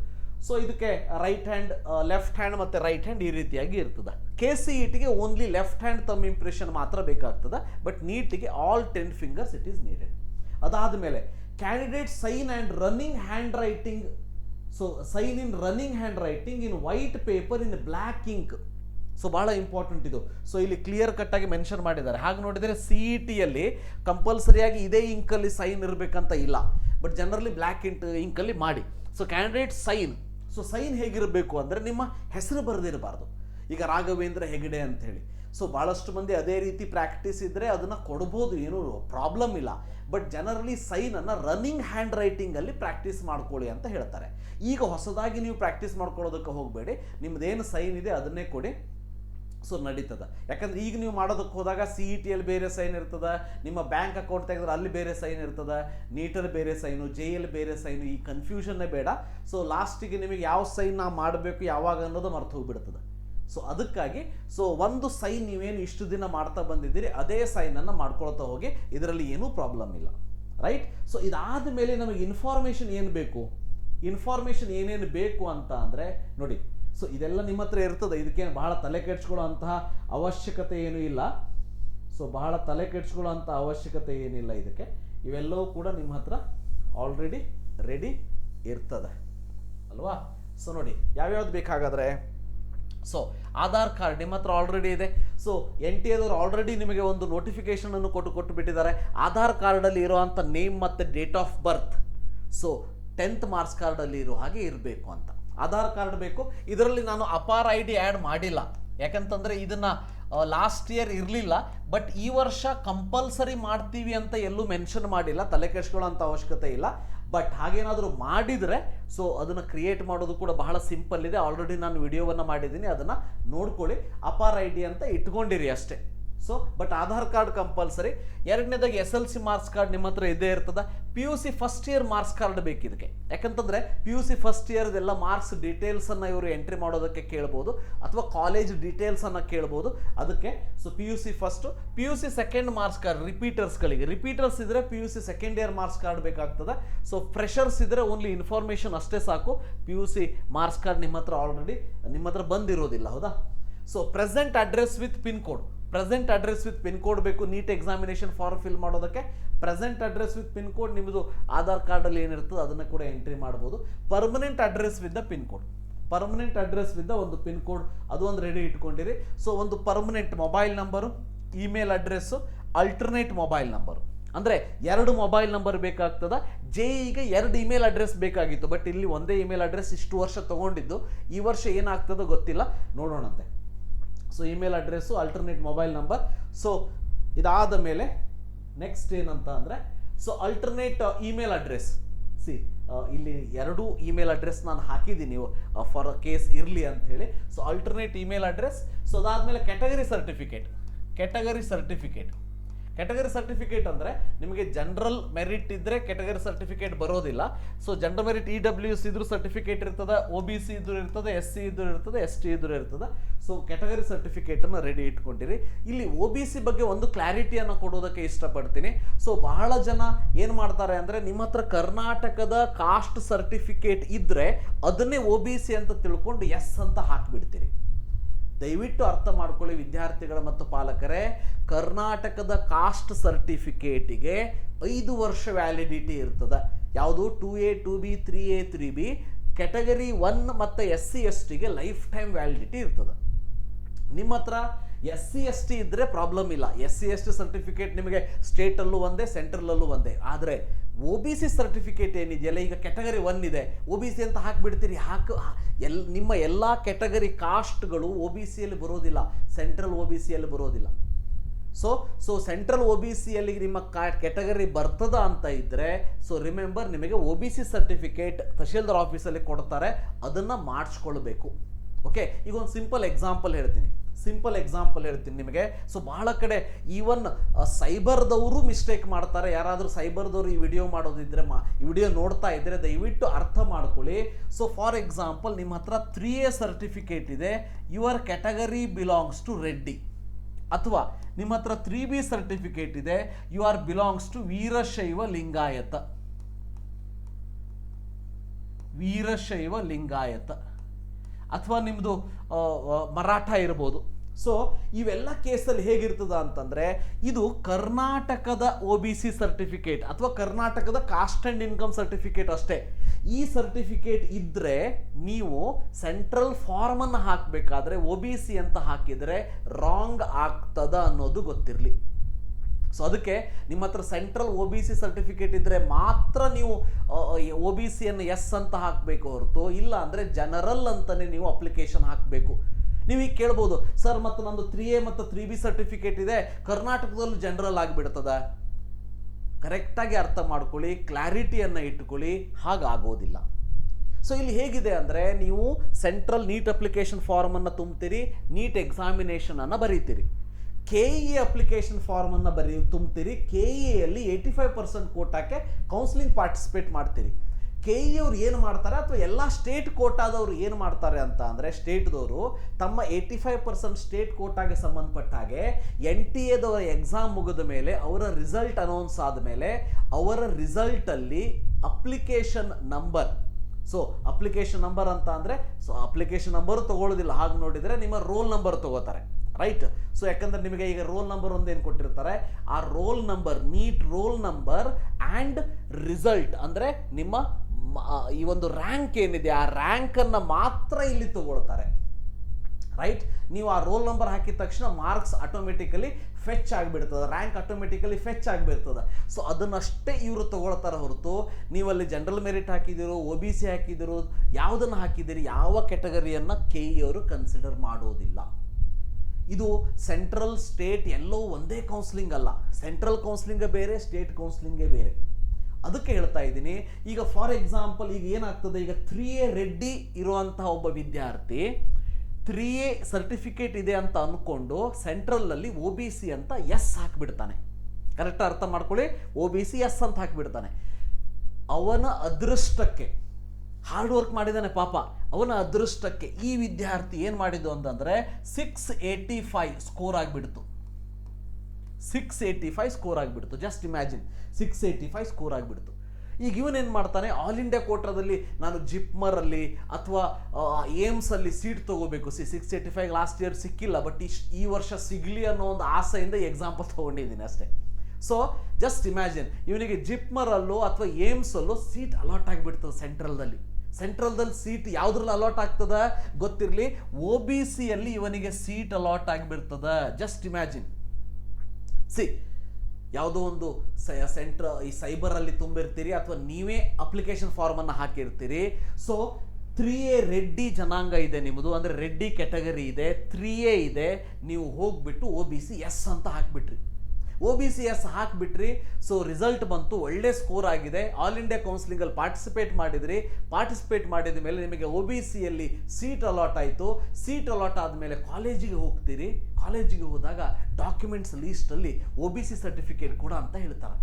ಸೊ ಇದಕ್ಕೆ ರೈಟ್ ಹ್ಯಾಂಡ್ ಲೆಫ್ಟ್ ಹ್ಯಾಂಡ್ ಮತ್ತು ರೈಟ್ ಹ್ಯಾಂಡ್ ಈ ರೀತಿಯಾಗಿ ಇರ್ತದೆ. ಕೆ ಸಿ ಇಟ್ಗೆ ಓನ್ಲಿ ಲೆಫ್ಟ್ ಹ್ಯಾಂಡ್ ತಮ್ಮ ಇಂಪ್ರೆಷನ್ ಮಾತ್ರ ಬೇಕಾಗ್ತದೆ. But ನೀಟಿಗೆ all ten fingers it is needed ಅದಾದ ಮೇಲೆ candidate sign and running handwriting so sign in running handwriting in white paper in black ink so ಭಾಳ ಇಂಪಾರ್ಟೆಂಟ್ ಇದು. So ಇಲ್ಲಿ clear cut ಆಗಿ mention ಮಾಡಿದ್ದಾರೆ. ಹಾಗೆ ನೋಡಿದರೆ ಸಿ ಇ ಟಿಯಲ್ಲಿ ಕಂಪಲ್ಸರಿಯಾಗಿ ಇದೇ ಇಂಕಲ್ಲಿ ಸೈನ್ ಇರಬೇಕಂತ ಇಲ್ಲ. ಬಟ್ ಜನರಲಿ ಬ್ಲ್ಯಾಕ್ ಇಂಟ್ ಇಂಕಲ್ಲಿ ಮಾಡಿ. So candidate sign so sign ಹೇಗಿರಬೇಕು ಅಂದರೆ ನಿಮ್ಮ ಹೆಸರು ಬರೆದಿರಬಾರ್ದು. ಈಗ ರಾಘವೇಂದ್ರ ಹೆಗಡೆ ಅಂತ ಹೇಳಿ. ಸೊ ಭಾಳಷ್ಟು ಮಂದಿ ಅದೇ ರೀತಿ ಪ್ರಾಕ್ಟೀಸ್ ಇದ್ದರೆ ಅದನ್ನು ಕೊಡ್ಬೋದು, ಏನೂ ಪ್ರಾಬ್ಲಮ್ ಇಲ್ಲ. ಬಟ್ ಜನರಲಿ ಸೈನನ್ನು ರನ್ನಿಂಗ್ ಹ್ಯಾಂಡ್ ರೈಟಿಂಗಲ್ಲಿ ಪ್ರಾಕ್ಟೀಸ್ ಮಾಡ್ಕೊಳ್ಳಿ ಅಂತ ಹೇಳ್ತಾರೆ. ಈಗ ಹೊಸದಾಗಿ ನೀವು ಪ್ರಾಕ್ಟೀಸ್ ಮಾಡ್ಕೊಳ್ಳೋದಕ್ಕೆ ಹೋಗಬೇಡಿ. ನಿಮ್ಮದೇನು ಸೈನ್ ಇದೆ ಅದನ್ನೇ ಕೊಡಿ. ಸೊ ನಡೀತದ. ಯಾಕಂದ್ರೆ ಈಗ ನೀವು ಮಾಡೋದಕ್ಕೆ ಹೋದಾಗ ಸಿ ಇ ಟಿಯಲ್ಲಿ ಬೇರೆ ಸೈನ್ ಇರ್ತದ, ನಿಮ್ಮ ಬ್ಯಾಂಕ್ ಅಕೌಂಟ್ ತೆಗೆದ್ರೆ ಅಲ್ಲಿ ಬೇರೆ ಸೈನ್ ಇರ್ತದ ನೀಟಲ್ಲಿ ಬೇರೆ ಸೈನು ಜೆ ಎಲ್ ಬೇರೆ ಸೈನು ಈ ಕನ್ಫ್ಯೂಷನ್ನೇ ಬೇಡ. ಸೊ ಲಾಸ್ಟಿಗೆ ನಿಮಗೆ ಯಾವ ಸೈನ್ ನಾವು ಮಾಡಬೇಕು ಯಾವಾಗ ಅನ್ನೋದು ಮರ್ತು ಹೋಗ್ಬಿಡ್ತದೆ. ಸೊ ಅದಕ್ಕಾಗಿ ಸೊ ಒಂದು ಸೈನ್ ನೀವೇನು ಇಷ್ಟು ದಿನ ಮಾಡ್ತಾ ಬಂದಿದ್ದೀರಿ, ಅದೇ ಸೈನನ್ನು ಮಾಡ್ಕೊಳ್ತಾ ಹೋಗಿ ಇದರಲ್ಲಿ ಏನೂ ಪ್ರಾಬ್ಲಮ್ ಇಲ್ಲ ರೈಟ್ ಸೊ ಇದಾದ ಮೇಲೆ ನಮಗೆ ಇನ್ಫಾರ್ಮೇಷನ್ ಏನು ಬೇಕು? ಇನ್ಫಾರ್ಮೇಷನ್ ಏನೇನು ಬೇಕು ಅಂತ ಅಂದರೆ, ನೋಡಿ ಸೊ ಇದೆಲ್ಲ ನಿಮ್ಮ ಹತ್ರ ಇರ್ತದೆ, ಇದಕ್ಕೇನು ಬಹಳ ತಲೆ ಕೆಡ್ಸ್ಕೊಳ್ಳೋ ಅವಶ್ಯಕತೆ ಏನೂ ಇಲ್ಲ. ಸೊ ಬಹಳ ತಲೆ ಕೆಡ್ಸ್ಕೊಳ್ಳೋ ಅವಶ್ಯಕತೆ ಏನಿಲ್ಲ ಇದಕ್ಕೆ. ಇವೆಲ್ಲವೂ ಕೂಡ ನಿಮ್ಮ ಹತ್ರ ಆಲ್ರೆಡಿ ರೆಡಿ ಇರ್ತದೆ, ಅಲ್ವಾ? ಸೊ ನೋಡಿ, ಯಾವ್ಯಾವ್ದು ಬೇಕಾಗಾದ್ರೆ? ಸೊ ಆಧಾರ್ ಕಾರ್ಡ್ ನಿಮ್ಮ ಹತ್ರ ಆಲ್ರೆಡಿ ಇದೆ. ಸೊ ಎನ್ ಟಿ ಎದವರು ಆಲ್ರೆಡಿ ನಿಮಗೆ ಒಂದು ನೋಟಿಫಿಕೇಶನ್ ಅನ್ನು ಕೊಟ್ಟು ಕೊಟ್ಟು ಬಿಟ್ಟಿದ್ದಾರೆ ಆಧಾರ್ ಕಾರ್ಡಲ್ಲಿ ಇರುವಂಥ ನೇಮ್ ಮತ್ತು date of birth so tenth marks ಕಾರ್ಡಲ್ಲಿ ಇರೋ ಹಾಗೆ ಇರಬೇಕು ಅಂತ. ಆಧಾರ್ ಕಾರ್ಡ್ ಬೇಕು. ಇದರಲ್ಲಿ ನಾನು ಅಪಾರ್ ಐ ಡಿ ಆ್ಯಡ್ ಮಾಡಿಲ್ಲ. ಯಾಕಂತಂದರೆ ಇದನ್ನು ಲಾಸ್ಟ್ ಇಯರ್ ಇರಲಿಲ್ಲ. ಬಟ್ ಈ ವರ್ಷ ಕಂಪಲ್ಸರಿ ಮಾಡ್ತೀವಿ ಅಂತ ಎಲ್ಲೂ ಮೆನ್ಷನ್ ಮಾಡಿಲ್ಲ. ತಲೆ ಕೆಡ್ಸ್ಕೊಳ್ಳೋಂಥ ಅವಶ್ಯಕತೆ ಇಲ್ಲ. ಬಟ್ ಹಾಗೇನಾದರೂ ಮಾಡಿದರೆ ಸೊ ಅದನ್ನು ಕ್ರಿಯೇಟ್ ಮಾಡೋದು ಕೂಡ ಬಹಳ ಸಿಂಪಲ್ ಇದೆ. ಆಲ್ರೆಡಿ ನಾನು ವಿಡಿಯೋವನ್ನು ಮಾಡಿದ್ದೀನಿ. ಅದನ್ನು ನೋಡ್ಕೊಳ್ಳಿ. ಅಪಾರ್ ಐ ಡಿ ಅಂತ ಇಟ್ಕೊಂಡಿರಿ ಅಷ್ಟೇ. So but Aadhaar card compulsory ಎರಡನೇದಾಗಿ S L C marks card ನಿಮ್ಮ ಹತ್ರ ಇದೇ ಇರ್ತದೆ. P U C first year marks card ಬೇಕು ಇದಕ್ಕೆ. ಯಾಕಂತಂದ್ರೆ ಪಿ ಯು ಸಿ ಫಸ್ಟ್ ಇಯರ್ದೆಲ್ಲ ಮಾರ್ಕ್ಸ್ ಡೀಟೇಲ್ಸನ್ನು ಇವರು ಎಂಟ್ರಿ ಮಾಡೋದಕ್ಕೆ ಕೇಳ್ಬೋದು. ಅಥವಾ ಕಾಲೇಜ್ ಡೀಟೇಲ್ಸನ್ನು ಕೇಳ್ಬೋದು. ಅದಕ್ಕೆ so P U C first P U C second marks card ರಿಪೀಟರ್ಸ್ಗಳಿಗೆ repeaters ಇದ್ದರೆ P U C second year marks card ಬೇಕಾಗ್ತದೆ. ಸೊ ಫ್ರೆಷರ್ಸ್ ಇದ್ದರೆ ಓನ್ಲಿ ಇನ್ಫಾರ್ಮೇಷನ್ ಅಷ್ಟೇ ಸಾಕು. P U C marks card ನಿಮ್ಮ ಹತ್ರ ಆಲ್ರೆಡಿ ನಿಮ್ಮ ಹತ್ರ ಬಂದಿರೋದಿಲ್ಲ, ಹೌದಾ? So present address with pin code present address with pin code ಬೇಕು, ನೀಟ್ ಎಕ್ಸಾಮಿನೇಷನ್ ಫಾರ್ಮ್ ಫಿಲ್ ಮಾಡೋದಕ್ಕೆ present address with pin code ನಿಮ್ಮದು ಆಧಾರ್ ಕಾರ್ಡಲ್ಲಿ ಏನಿರ್ತದೆ ಅದನ್ನು ಕೂಡ ಎಂಟ್ರಿ ಮಾಡ್ಬೋದು. Permanent address with the pin code permanent address with ಒಂದು ಪಿನ್ ಕೋಡ್ ಅದು ಒಂದು ರೆಡಿ ಇಟ್ಕೊಂಡಿರಿ. ಸೊ ಒಂದು permanent mobile number email address alternate mobile number ಅಂದರೆ ಎರಡು ಮೊಬೈಲ್ ನಂಬರ್ ಬೇಕಾಗ್ತದ. ಜೆ ಈಗ ಎರಡು ಇಮೇಲ್ ಅಡ್ರೆಸ್ ಬೇಕಾಗಿತ್ತು ಬಟ್ ಇಲ್ಲಿ ಒಂದೇ ಇಮೇಲ್ ಅಡ್ರೆಸ್ ಇಷ್ಟು ವರ್ಷ ತಗೊಂಡಿದ್ದು. ಈ ವರ್ಷ ಏನಾಗ್ತದೋ ಗೊತ್ತಿಲ್ಲ, ನೋಡೋಣಂತೆ. So email address alternate mobile number so ಇದಾದ ಮೇಲೆ ನೆಕ್ಸ್ಟ್ ಏನಂತ ಅಂದರೆ so alternate email address see ಇಲ್ಲಿ ಎರಡು ಇಮೇಲ್ ಅಡ್ರೆಸ್ ನಾನು ಹಾಕಿದ್ದೀನಿ ಫಾರ್ ಅ ಕೇಸ್ ಇರಲಿ ಹೇಳಿ so alternate email address so ಅದಾದಮೇಲೆ category certificate category certificate category certificate ಅಂದರೆ ನಿಮಗೆ ಜನರಲ್ ಮೆರಿಟ್ ಇದ್ದರೆ ಕ್ಯಾಟಗರಿ ಸರ್ಟಿಫಿಕೇಟ್ ಬರೋದಿಲ್ಲ. So general merit E W S ಇದ್ರೂ ಸರ್ಟಿಫಿಕೇಟ್ ಇರ್ತದೆ ಒ ಬಿ ಸಿ ಇದ್ರೂ ಇರ್ತದೆ ಎಸ್ ಸಿ ಇದ್ರೂ ಇರ್ತದೆ ಎಸ್ ಟಿ ಇದ್ರೂ ಇರ್ತದೆ. ಸೊ ಕ್ಯಾಟಗರಿ ಸರ್ಟಿಫಿಕೇಟನ್ನು ರೆಡಿ ಇಟ್ಕೊಂಡಿರಿ. ಇಲ್ಲಿ ಒ ಬಿ ಸಿ ಬಗ್ಗೆ ಒಂದು ಕ್ಲಾರಿಟಿಯನ್ನು ಕೊಡೋದಕ್ಕೆ ಇಷ್ಟಪಡ್ತೀನಿ. ಸೊ ಬಹಳ ಜನ ಏನು ಮಾಡ್ತಾರೆ ಅಂದರೆ ನಿಮ್ಮ ಹತ್ರ ಕರ್ನಾಟಕದ ಕಾಸ್ಟ್ ಸರ್ಟಿಫಿಕೇಟ್ ಇದ್ದರೆ ಅದನ್ನೇ ಒ ಬಿ ಸಿ ಅಂತ ತಿಳ್ಕೊಂಡು ಎಸ್ ಅಂತ ಹಾಕಿಬಿಡ್ತೀರಿ. ದಯವಿಟ್ಟು ಅರ್ಥ ಮಾಡ್ಕೊಳ್ಳಿ ವಿದ್ಯಾರ್ಥಿಗಳ ಮತ್ತು ಪಾಲಕರೇ, ಕರ್ನಾಟಕದ ಕಾಸ್ಟ್ ಸರ್ಟಿಫಿಕೇಟಿಗೆ ಐದು ವರ್ಷ ವ್ಯಾಲಿಡಿಟಿ ಇರ್ತದೆ. ಯಾವುದು? Two A, two B, three A, three B, category one ಮತ್ತು ಎಸ್ ಸಿ ಎಸ್ ಟಿಗೆ ಲೈಫ್ ಟೈಮ್ ವ್ಯಾಲಿಡಿಟಿ ಇರ್ತದೆ. ನಿಮ್ಮ ಹತ್ರ ಎಸ್ ಸಿ ಎಸ್ ಟಿ ಇದ್ದರೆ ಪ್ರಾಬ್ಲಮ್ ಇಲ್ಲ. S C S T certificate ನಿಮಗೆ ಸ್ಟೇಟಲ್ಲೂ ಒಂದೇ, ಸೆಂಟ್ರಲಲ್ಲೂ ಒಂದೇ. ಆದರೆ ಒ ಬಿ ಸಿ ಸರ್ಟಿಫಿಕೇಟ್ ಏನಿದೆಯಲ್ಲ, ಈಗ ಕೆಟಗರಿ ಒನ್ ಇದೆ. ಒ ಬಿ ಸಿ ಅಂತ ಹಾಕಿಬಿಡ್ತೀರಿ, ಹಾಕು ಎಲ್, ನಿಮ್ಮ ಎಲ್ಲ ಕೆಟಗರಿ ಕಾಸ್ಟ್ಗಳು ಒ ಬಿ ಸಿಯಲ್ಲಿ ಬರೋದಿಲ್ಲ ಸೆಂಟ್ರಲ್ ಒ ಬಿ ಸಿಯಲ್ಲಿ ಬರೋದಿಲ್ಲ. So so central O B ಸಿಯಲ್ಲಿ ನಿಮ್ಮ ಕಾ ಕೆಟಗರಿ ಬರ್ತದ ಅಂತ ಇದ್ದರೆ ಸೊ ರಿಮೆಂಬರ್ ನಿಮಗೆ O B C certificate tahsildar ಆಫೀಸಲ್ಲಿ ಕೊಡ್ತಾರೆ, ಅದನ್ನು ಮಾಡಿಸ್ಕೊಳ್ಬೇಕು. ಓಕೆ ಈಗ ಒಂದು ಸಿಂಪಲ್ ಎಕ್ಸಾಂಪಲ್ ಹೇಳ್ತೀನಿ. ಸಿಂಪಲ್ ಎಕ್ಸಾಂಪಲ್ ಹೇಳ್ತೀನಿ ನಿಮಗೆ. ಸೊ ಬಹಳ ಕಡೆ ಈವನ್ ಸೈಬರ್ದವರು ಮಿಸ್ಟೇಕ್ ಮಾಡ್ತಾರೆ. ಯಾರಾದರೂ ಸೈಬರ್ದವರು ಈ ವಿಡಿಯೋ ಮಾಡೋದಿದ್ರೆ ಮಾ, ಈ ವಿಡಿಯೋ ನೋಡ್ತಾ ಇದ್ದರೆ ದಯವಿಟ್ಟು ಅರ್ಥ ಮಾಡ್ಕೊಳ್ಳಿ. ಸೊ ಫಾರ್ ಎಕ್ಸಾಂಪಲ್ ನಿಮ್ಮ ಹತ್ರ ತ್ರೀ ಎ ಸರ್ಟಿಫಿಕೇಟ್ ಇದೆ. Your category belongs to Reddy ಅಥವಾ ನಿಮ್ಮ ಹತ್ರ ತ್ರೀ ಬಿ ಸರ್ಟಿಫಿಕೇಟ್ ಇದೆ. You are belongs to Veerashaiva Lingayat Veerashaiva Lingayat ಅಥವಾ ನಿಮ್ಮದು ಮರಾಠ ಇರ್ಬೋದು. ಸೊ ಇವೆಲ್ಲ ಕೇಸಲ್ಲಿ ಹೇಗಿರ್ತದ ಅಂತಂದರೆ, ಇದು ಕರ್ನಾಟಕದ ಒ ಬಿ ಸಿ ಸರ್ಟಿಫಿಕೇಟ್ ಅಥವಾ ಕರ್ನಾಟಕದ ಕಾಸ್ಟ್ ಆ್ಯಂಡ್ ಇನ್ಕಮ್ ಸರ್ಟಿಫಿಕೇಟ್ ಅಷ್ಟೇ. ಈ ಸರ್ಟಿಫಿಕೇಟ್ ಇದ್ದರೆ ನೀವು ಸೆಂಟ್ರಲ್ ಫಾರ್ಮನ್ನು ಹಾಕಬೇಕಾದ್ರೆ ಒ ಬಿ ಸಿ ಅಂತ ಹಾಕಿದರೆ ರಾಂಗ್ ಆಗ್ತದ ಅನ್ನೋದು ಗೊತ್ತಿರಲಿ. ಸೊ ಅದಕ್ಕೆ ನಿಮ್ಮ ಹತ್ರ central O B C certificate ಇದ್ದರೆ ಮಾತ್ರ ನೀವು ಒ ಬಿ ಸಿಯನ್ನು ಎಸ್ ಅಂತ ಹಾಕಬೇಕು ಹೊರತು, ಇಲ್ಲ ಅಂದರೆ ಜನರಲ್ ಅಂತಲೇ ನೀವು ಅಪ್ಲಿಕೇಶನ್ ಹಾಕಬೇಕು. ನೀವು ಈಗ ಕೇಳ್ಬೋದು, ಸರ್, ಮತ್ತು ನಂದು ತ್ರೀ ಎ ಮತ್ತು ತ್ರೀ ಬಿ ಸರ್ಟಿಫಿಕೇಟ್ ಇದೆ, ಕರ್ನಾಟಕದಲ್ಲೂ ಜನರಲ್ ಆಗಿಬಿಡ್ತದ? ಕರೆಕ್ಟಾಗಿ ಅರ್ಥ ಮಾಡ್ಕೊಳ್ಳಿ ಕ್ಲಾರಿಟಿಯನ್ನು ಇಟ್ಕೊಳ್ಳಿ, ಹಾಗಾಗೋದಿಲ್ಲ. ಸೊ ಇಲ್ಲಿ ಹೇಗಿದೆ ಅಂದರೆ ನೀವು ಸೆಂಟ್ರಲ್ ನೀಟ್ ಅಪ್ಲಿಕೇಶನ್ ಫಾರ್ಮನ್ನು ತುಂಬ್ತೀರಿ ನೀಟ್ ಎಕ್ಸಾಮಿನೇಷನನ್ನು ಬರೀತೀರಿ. ಕೆ ಇ ಅಪ್ಲಿಕೇಶನ್ ಫಾರ್ಮನ್ನು ಬರೀ, ತುಂಬ್ತೀರಿ. ಕೆ ಇಯಲ್ಲಿ ಏಯ್ಟಿ ಫೈವ್ ಪರ್ಸೆಂಟ್ ಕೋಟಾಕ್ಕೆ ಕೌನ್ಸಿಲಿಂಗ್ ಪಾರ್ಟಿಸಿಪೇಟ್ ಮಾಡ್ತೀರಿ. ಕೆ ಇ ಅವ್ರು ಏನು ಮಾಡ್ತಾರೆ ಅಥವಾ ಎಲ್ಲ ಸ್ಟೇಟ್ ಕೋಟಾದವರು ಏನು ಮಾಡ್ತಾರೆ ಅಂತ ಅಂದರೆ ಸ್ಟೇಟ್ದವರು ತಮ್ಮ ಏಯ್ಟಿ ಫೈವ್ ಪರ್ಸೆಂಟ್ ಸ್ಟೇಟ್ ಕೋಟಾಗೆ ಸಂಬಂಧಪಟ್ಟ ಹಾಗೆ ಎನ್ ಟಿ ಎದವರ ಎಕ್ಸಾಮ್ ಮುಗಿದ ಮೇಲೆ ಅವರ ರಿಸಲ್ಟ್ ಅನೌನ್ಸ್ ಆದ ಮೇಲೆ ಅವರ ರಿಸಲ್ಟಲ್ಲಿ application number so application number ಅಂತ ಅಂದರೆ ಸೊ ಅಪ್ಲಿಕೇಶನ್ ನಂಬರು ತಗೊಳ್ಳೋದಿಲ್ಲ ಹಾಗೆ ನೋಡಿದರೆ ನಿಮ್ಮ ರೋಲ್ ನಂಬರ್ ತಗೋತಾರೆ. ರೈಟ್ ಸೊ ಯಾಕಂದ್ರೆ ನಿಮಗೆ ಈಗ ರೋಲ್ ನಂಬರ್ ಒಂದು ಏನು ಕೊಟ್ಟಿರ್ತಾರೆ? ಆ roll number NEET roll number and result ಅಂದರೆ ನಿಮ್ಮ ಈ ಒಂದು ರ್ಯಾಂಕ್ ಏನಿದೆ, ಆ ರ್ಯಾಂಕನ್ನು ಮಾತ್ರ ಇಲ್ಲಿ ತಗೊಳ್ತಾರೆ. ರೈಟ್ ನೀವು ಆ ರೋಲ್ ನಂಬರ್ ಹಾಕಿದ ತಕ್ಷಣ ಮಾರ್ಕ್ಸ್ ಆಟೋಮೆಟಿಕಲಿ ಫೆಚ್ ಆಗಿಬಿಡ್ತದೆ. ರ್ಯಾಂಕ್ ಆಟೋಮೆಟಿಕಲಿ ಫೆಚ್ ಆಗಿಬಿಡ್ತದೆ. ಸೊ ಅದನ್ನಷ್ಟೇ ಇವರು ತಗೊಳ್ತಾರೆ ಹೊರತು ನೀವಲ್ಲಿ ಜನರಲ್ ಮೆರಿಟ್ ಹಾಕಿದಿರೋ ಒ ಬಿ ಸಿ ಹಾಕಿದಿರೋ, ಯಾವುದನ್ನು ಹಾಕಿದಿರಿ, ಯಾವ ಕೆಟಗರಿಯನ್ನು ಕೆ ಇ ಅವರು ಕನ್ಸಿಡರ್ ಮಾಡೋದಿಲ್ಲ. ಇದು ಸೆಂಟ್ರಲ್ ಸ್ಟೇಟ್ ಎಲ್ಲೋ ಒಂದೇ ಕೌನ್ಸಿಲಿಂಗ್ ಅಲ್ಲ. ಸೆಂಟ್ರಲ್ ಕೌನ್ಸಿಲಿಂಗೇ ಬೇರೆ ಸ್ಟೇಟ್ ಕೌನ್ಸಿಲಿಂಗೇ ಬೇರೆ. ಅದಕ್ಕೆ ಹೇಳ್ತಾ ಇದ್ದೀನಿ, ಈಗ ಫಾರ್ ಎಕ್ಸಾಂಪಲ್ ಈಗ ಏನಾಗ್ತದೆ, ಈಗ ತ್ರೀ ಎ ರೆಡ್ಡಿ ಇರುವಂತಹ ಒಬ್ಬ ವಿದ್ಯಾರ್ಥಿ ತ್ರೀ ಎ ಸರ್ಟಿಫಿಕೇಟ್ ಇದೆ ಅಂತ ಅಂದ್ಕೊಂಡು ಸೆಂಟ್ರಲಲ್ಲಿ ಓ ಬಿ ಸಿ ಅಂತ ಎಸ್ ಹಾಕಿಬಿಡ್ತಾನೆ. ಕರೆಕ್ಟ್ ಅರ್ಥ ಮಾಡ್ಕೊಳ್ಳಿ? ಓ ಬಿ ಸಿ ಎಸ್ ಅಂತ ಹಾಕಿಬಿಡ್ತಾನೆ. ಅವನ ಅದೃಷ್ಟಕ್ಕೆ ಹಾರ್ಡ್ ವರ್ಕ್ ಮಾಡಿದ್ದಾನೆ ಪಾಪ. ಅವನ ಅದೃಷ್ಟಕ್ಕೆ ಈ ವಿದ್ಯಾರ್ಥಿ ಏನು ಮಾಡಿದ್ದು ಅಂತಂದರೆ ಸಿಕ್ಸ್ ಏಯ್ಟಿ ಫೈವ್ ಸ್ಕೋರ್ ಆಗಿಬಿಡ್ತು. ಸಿಕ್ಸ್ ಏಯ್ಟಿ ಫೈವ್ ಸ್ಕೋರ್ ಆಗಿಬಿಡ್ತು. Just imagine six eighty five score ಆಗಿಬಿಡ್ತು. ಈಗ ಇವನೇನು ಮಾಡ್ತಾನೆ? ಆಲ್ ಇಂಡಿಯಾ ಕೋಟ್ರದಲ್ಲಿ ನಾನು ಜಿಪ್ಮರಲ್ಲಿ ಅಥವಾ ಏಮ್ಸಲ್ಲಿ ಸೀಟ್ ತೊಗೋಬೇಕು. C six eighty five last year ಸಿಕ್ಕಿಲ್ಲ ಬಟ್ ಇಶ್, ಈ ವರ್ಷ ಸಿಗಲಿ ಅನ್ನೋ ಒಂದು ಆಸೆಯಿಂದ ಎಕ್ಸಾಂಪಲ್ ತೊಗೊಂಡಿದ್ದೀನಿ ಅಷ್ಟೇ. ಸೊ ಜಸ್ಟ್ ಇಮ್ಯಾಜಿನ್ ಇವನಿಗೆ ಜಿಪ್ಮರಲ್ಲೋ ಅಥವಾ ಏಮ್ಸಲ್ಲೋ ಸೀಟ್ ಅಲಾಟ್ ಆಗಿಬಿಡ್ತದೆ ಸೆಂಟ್ರಲ್ದಲ್ಲಿ ಸೆಂಟ್ರಲ್ದಲ್ಲಿ ಸೀಟ್ ಯಾವ್ದ್ರಲ್ಲಿ ಅಲಾಟ್ ಆಗ್ತದ ಗೊತ್ತಿರಲಿ? ಒ ಬಿ ಸಿಯಲ್ಲಿ ಇವನಿಗೆ ಸೀಟ್ ಅಲಾಟ್ ಆಗಿಬಿಡ್ತದ. ಜಸ್ಟ್ ಇಮ್ಯಾಜಿನ್ ಸಿ ಯಾವುದೋ ಒಂದು ಸೆಂಟ್ರ, ಈ ಸೈಬರಲ್ಲಿ ತುಂಬಿರ್ತೀರಿ ಅಥವಾ ನೀವೇ ಅಪ್ಲಿಕೇಶನ್ ಫಾರ್ಮನ್ನು ಹಾಕಿರ್ತೀರಿ. ಸೊ ತ್ರೀ ಎ ರೆಡ್ಡಿ ಜನಾಂಗ ಇದೆ ನಿಮ್ಮದು ಅಂದರೆ ರೆಡ್ಡಿ ಕ್ಯಾಟಗರಿ ಇದೆ ತ್ರೀ ಎ ಇದೆ. ನೀವು ಹೋಗ್ಬಿಟ್ಟು ಒ ಬಿ ಸಿ ಎಸ್ ಅಂತ ಹಾಕ್ಬಿಟ್ರಿ. ಒ ಬಿ ಸಿ ಎಸ್ ಹಾಕಿಬಿಟ್ರಿ. ಸೊ ರಿಸಲ್ಟ್ ಬಂತು. ಒಳ್ಳೆ ಸ್ಕೋರ್ ಆಗಿದೆ. ಆಲ್ ಇಂಡಿಯಾ ಕೌನ್ಸಿಲಿಂಗಲ್ಲಿ ಪಾರ್ಟಿಸಿಪೇಟ್ ಮಾಡಿದ್ರಿ. ಪಾರ್ಟಿಸಿಪೇಟ್ ಮಾಡಿದ ಮೇಲೆ ನಿಮಗೆ ಒ ಬಿ ಸಿಯಲ್ಲಿ ಸೀಟ್ ಅಲಾಟ್ ಆಯಿತು. ಸೀಟ್ ಅಲಾಟ್ ಆದಮೇಲೆ ಕಾಲೇಜಿಗೆ ಹೋಗ್ತೀರಿ. ಕಾಲೇಜಿಗೆ ಹೋದಾಗ ಡಾಕ್ಯುಮೆಂಟ್ಸ್ ಲೀಸ್ಟಲ್ಲಿ ಒ ಬಿ ಸಿ ಸರ್ಟಿಫಿಕೇಟ್ ಕೂಡ ಅಂತ ಹೇಳ್ತಾರೆ.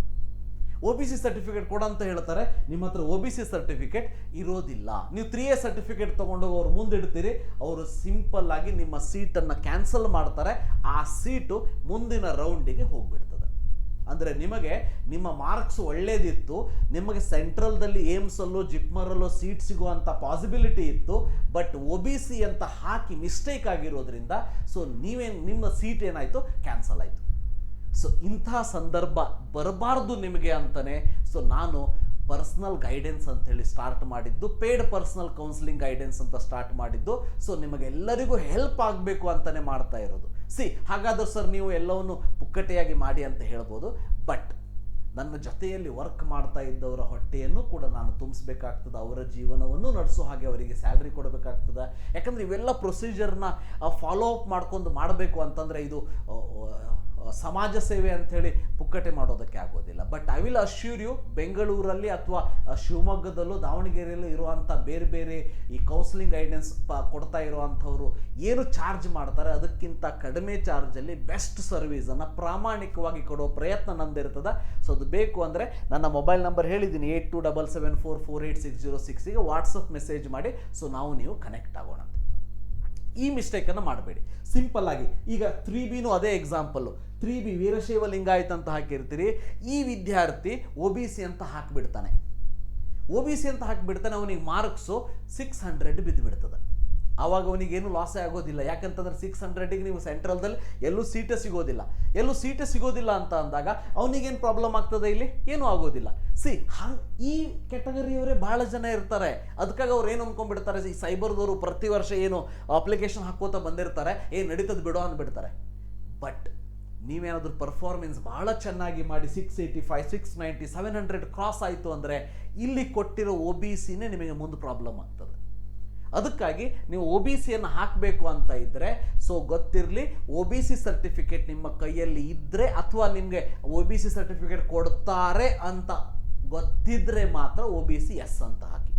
ಒ ಬಿ ಸಿ ಸರ್ಟಿಫಿಕೇಟ್ ಕೊಡ ಅಂತ ಹೇಳ್ತಾರೆ, ನಿಮ್ಮ ಹತ್ರ ಒ ಬಿ ಸಿ ಸರ್ಟಿಫಿಕೇಟ್ ಇರೋದಿಲ್ಲ. ನೀವು ತ್ರೀ ಎ ಸರ್ಟಿಫಿಕೇಟ್ ತೊಗೊಂಡೋಗಿ ಅವ್ರು ಮುಂದಿಡ್ತೀರಿ ಅವರು ಸಿಂಪಲ್ ಆಗಿ ನಿಮ್ಮ ಸೀಟನ್ನು ಕ್ಯಾನ್ಸಲ್ ಮಾಡ್ತಾರೆ, ಆ ಸೀಟು ಮುಂದಿನ ರೌಂಡಿಗೆ ಹೋಗ್ಬಿಡ್ತದೆ. ಅಂದರೆ ನಿಮಗೆ ನಿಮ್ಮ ಮಾರ್ಕ್ಸ್ ಒಳ್ಳೇದಿತ್ತು, ನಿಮಗೆ ಸೆಂಟ್ರಲ್ದಲ್ಲಿ ಏಮ್ಸಲ್ಲೋ ಜಿಪ್ಮರಲ್ಲೋ ಸೀಟ್ ಸಿಗುವಂಥ ಪಾಸಿಬಿಲಿಟಿ ಇತ್ತು ಬಟ್ ಒ ಬಿ ಸಿ ಅಂತ ಹಾಕಿ ಮಿಸ್ಟೇಕ್ ಆಗಿರೋದ್ರಿಂದ ಸೊ ನೀವೇನು, ನಿಮ್ಮ ಸೀಟ್ ಏನಾಯಿತು? ಕ್ಯಾನ್ಸಲ್ ಆಯಿತು. ಸೊ ಇಂಥ ಸಂದರ್ಭ ಬರಬಾರ್ದು ನಿಮಗೆ ಅಂತಲೇ ಸೊ ನಾನು ಪರ್ಸ್ನಲ್ ಗೈಡೆನ್ಸ್ ಅಂತೇಳಿ ಸ್ಟಾರ್ಟ್ ಮಾಡಿದ್ದು ಪೇಡ್ ಪರ್ಸ್ನಲ್ ಕೌನ್ಸಿಲಿಂಗ್ ಗೈಡೆನ್ಸ್ ಅಂತ ಸ್ಟಾರ್ಟ್ ಮಾಡಿದ್ದು ಸೊ ನಿಮಗೆಲ್ಲರಿಗೂ ಹೆಲ್ಪ್ ಆಗಬೇಕು ಅಂತಲೇ ಮಾಡ್ತಾ ಇರೋದು. ಸಿ ಹಾಗಾದ್ರೆ ಸರ್ ನೀವು ಎಲ್ಲವನ್ನು ಪುಕ್ಕಟೆಯಾಗಿ ಮಾಡಿ ಅಂತ ಹೇಳ್ಬೋದು ಬಟ್ ನನ್ನ ಜೊತೆಯಲ್ಲಿ ವರ್ಕ್ ಮಾಡ್ತಾ ಇದ್ದವರ ಹೊಟ್ಟೆಯನ್ನು ಕೂಡ ನಾನು ತುಂಬಿಸ್ಬೇಕಾಗ್ತದೆ, ಅವರ ಜೀವನವನ್ನು ನಡೆಸೋ ಹಾಗೆ ಅವರಿಗೆ ಸ್ಯಾಲ್ರಿ ಕೊಡಬೇಕಾಗ್ತದೆ. ಯಾಕಂದರೆ ಇವೆಲ್ಲ ಪ್ರೊಸೀಜರ್ನ ಫಾಲೋ ಅಪ್ ಮಾಡ್ಕೊಂಡು ಮಾಡಬೇಕು ಅಂತಂದರೆ ಇದು ಸಮಾಜ ಸೇವೆ ಅಂಥೇಳಿ ಪುಕ್ಕಟೆ ಮಾಡೋದಕ್ಕೆ ಆಗೋದಿಲ್ಲ. But I will assure you ಬೆಂಗಳೂರಲ್ಲಿ ಅಥವಾ ಶಿವಮೊಗ್ಗದಲ್ಲೂ ದಾವಣಗೆರೆಯಲ್ಲೂ ಇರುವಂಥ ಬೇರೆ ಬೇರೆ ಈ ಕೌನ್ಸಿಲಿಂಗ್ ಗೈಡೆನ್ಸ್ ಪ, ಕೊಡ್ತಾ ಇರುವಂಥವ್ರು ಏನು ಚಾರ್ಜ್ ಮಾಡ್ತಾರೆ, ಅದಕ್ಕಿಂತ ಕಡಿಮೆ ಚಾರ್ಜಲ್ಲಿ ಬೆಸ್ಟ್ ಸರ್ವಿಸನ್ನು ಪ್ರಾಮಾಣಿಕವಾಗಿ ಕೊಡೋ ಪ್ರಯತ್ನ ನಂದಿರ್ತದೆ ಸೊ ಅದು ಬೇಕು ಅಂದರೆ ನನ್ನ ಮೊಬೈಲ್ ನಂಬರ್ ಹೇಳಿದ್ದೀನಿ eight two double seven four four eight six zero ಸಿಕ್ಸಿಗೆ WhatsApp message ಮಾಡಿ. ಸೊ ನಾವು ನೀವು ಕನೆಕ್ಟ್ ಆಗೋಣ ಈ ಮಿಸ್ಟೇಕನ್ನು ಮಾಡಬೇಡಿ. ಸಿಂಪಲ್ ಆಗಿ. ಈಗ ತ್ರೀ ಬಿನೂ ಅದೇ example three B Veerashaiva Lingayat ಅಂತ ಹಾಕಿರ್ತೀರಿ. ಈ ವಿದ್ಯಾರ್ಥಿ ಒ ಬಿ ಸಿ ಅಂತ ಹಾಕಿಬಿಡ್ತಾನೆ. ಒ ಬಿ ಸಿ ಅಂತ ಹಾಕಿಬಿಡ್ತಾನೆ, ಅವನಿಗೆ ಮಾರ್ಕ್ಸು ಸಿಕ್ಸ್ ಹಂಡ್ರೆಡ್ ಬಿದ್ದು ಬಿಡ್ತದೆ ಆವಾಗ ಅವನಿಗೇನು ಲಾಸೇ ಆಗೋದಿಲ್ಲ. ಯಾಕಂತಂದ್ರೆ ಸಿಕ್ಸ್ ಹಂಡ್ರೆಡಿಗೆ ನೀವು ಸೆಂಟ್ರಲ್ದಲ್ಲಿ ಎಲ್ಲೂ ಸೀಟೇ ಸಿಗೋದಿಲ್ಲ. ಎಲ್ಲೂ ಸೀಟೇ ಸಿಗೋದಿಲ್ಲ ಅಂತ ಅಂದಾಗ ಅವನಿಗೇನು ಪ್ರಾಬ್ಲಮ್ ಆಗ್ತದೆ ಇಲ್ಲಿ? ಏನೂ ಆಗೋದಿಲ್ಲ. ಸಿ ಈ ಕೆಟಗರಿಯವರೇ ಭಾಳ ಜನ ಇರ್ತಾರೆ. ಅದಕ್ಕಾಗಿ ಅವ್ರು ಏನು ಅಂದ್ಕೊಂಡ್ಬಿಡ್ತಾರೆ ಈ ಸೈಬರ್ದವರು ಪ್ರತಿ ವರ್ಷ ಏನು ಅಪ್ಲಿಕೇಶನ್ ಹಾಕೋತಾ ಬಂದಿರ್ತಾರೆ. ಏ ನಡೀತದ ಬಿಡೋ ಅಂದ್ಬಿಡ್ತಾರೆ. ಬಟ್ ನೀವೇನಾದರೂ ಪರ್ಫಾರ್ಮೆನ್ಸ್ ಭಾಳ ಚೆನ್ನಾಗಿ ಮಾಡಿ six eighty five six ninety seven hundred cross ಆಯಿತು ಅಂದರೆ ಇಲ್ಲಿ ಕೊಟ್ಟಿರೋ ಒ ಬಿ ಸಿನೇ ನಿಮಗೆ ಮುಂದೆ ಪ್ರಾಬ್ಲಮ್ ಆಗ್ತದೆ. ಅದಕ್ಕಾಗಿ ನೀವು ಒ ಬಿ ಸಿಯನ್ನು ಹಾಕಬೇಕು ಅಂತ ಇದ್ದರೆ ಸೊ ಗೊತ್ತಿರಲಿ ಒ ಬಿ ಸಿ ಸರ್ಟಿಫಿಕೇಟ್ ನಿಮ್ಮ ಕೈಯಲ್ಲಿ ಇದ್ದರೆ ಅಥವಾ ನಿಮಗೆ ಒ ಬಿ ಸಿ ಸರ್ಟಿಫಿಕೇಟ್ ಕೊಡ್ತಾರೆ ಅಂತ ಗೊತ್ತಿದ್ರೆ ಮಾತ್ರ ಒ ಬಿ ಸಿ ಎಸ್ ಅಂತ ಹಾಕಿ.